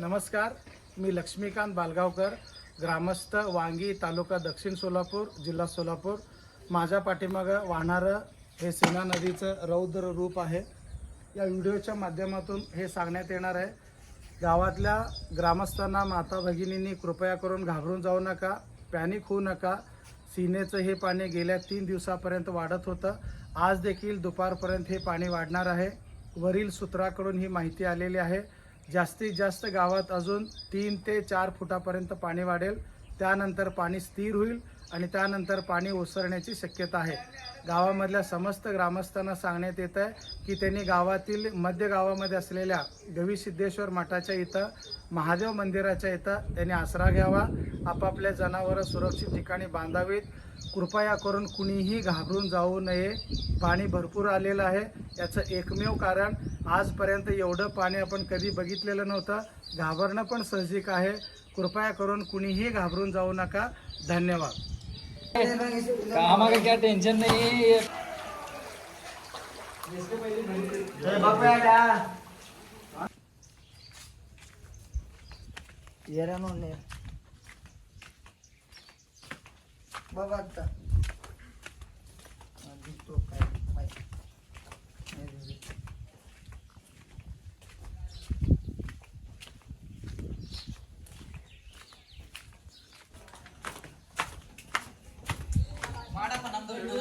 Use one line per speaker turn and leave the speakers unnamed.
नमस्कार मी लक्ष्मीकांत बालगावकर ग्रामस्थ वांगी तालुका दक्षिण सोलापूर जिल्हा सोलापूर. माझ्या पाठीमागं वाहणारं हे सीना नदीचं रौद्र रूप आहे. या व्हिडिओच्या माध्यमातून हे सांगण्यात येणार आहे. गावातल्या ग्रामस्थांना माता भगिनींनी कृपया करून घाबरून जाऊ नका पॅनिक होऊ नका. सीनेचं हे पाणी गेल्या तीन दिवसापर्यंत वाढत होतं. आज देखील दुपारपर्यंत हे पाणी वाढणार आहे. वरील सूत्राकडून ही माहिती आलेली आहे. जास्तीत जास्त गावात अजून तीन ते चार फुटापर्यंत पाणी वाढेल. त्यानंतर पाणी स्थिर होईल आणि त्यानंतर पाणी ओसरण्याची शक्यता आहे. गावामधल्या समस्त ग्रामस्थांना सांगण्यात येत आहे की त्यांनी गावातील मध्य गावामध्ये असलेल्या गवी सिद्धेश्वर मठाच्या इथं महादेव मंदिराच्या इथं त्यांनी आसरा घ्यावा. आपापल्या जनावरं सुरक्षित ठिकाणी बांधावीत. कृपया करून कुणीही घाबरून जाऊ नये. पाणी भरपूर आलेलं आहे. याचं एकमेव कारण आजपर्यंत एवढं पाणी आपण कधी बघितलेलं नव्हतं. घाबरणं पण साहजिक आहे. कृपया करून कुणीही घाबरून जाऊ नका. धन्यवाद.
कामा का क्या टेंशन नहीं
बघ म्हणजे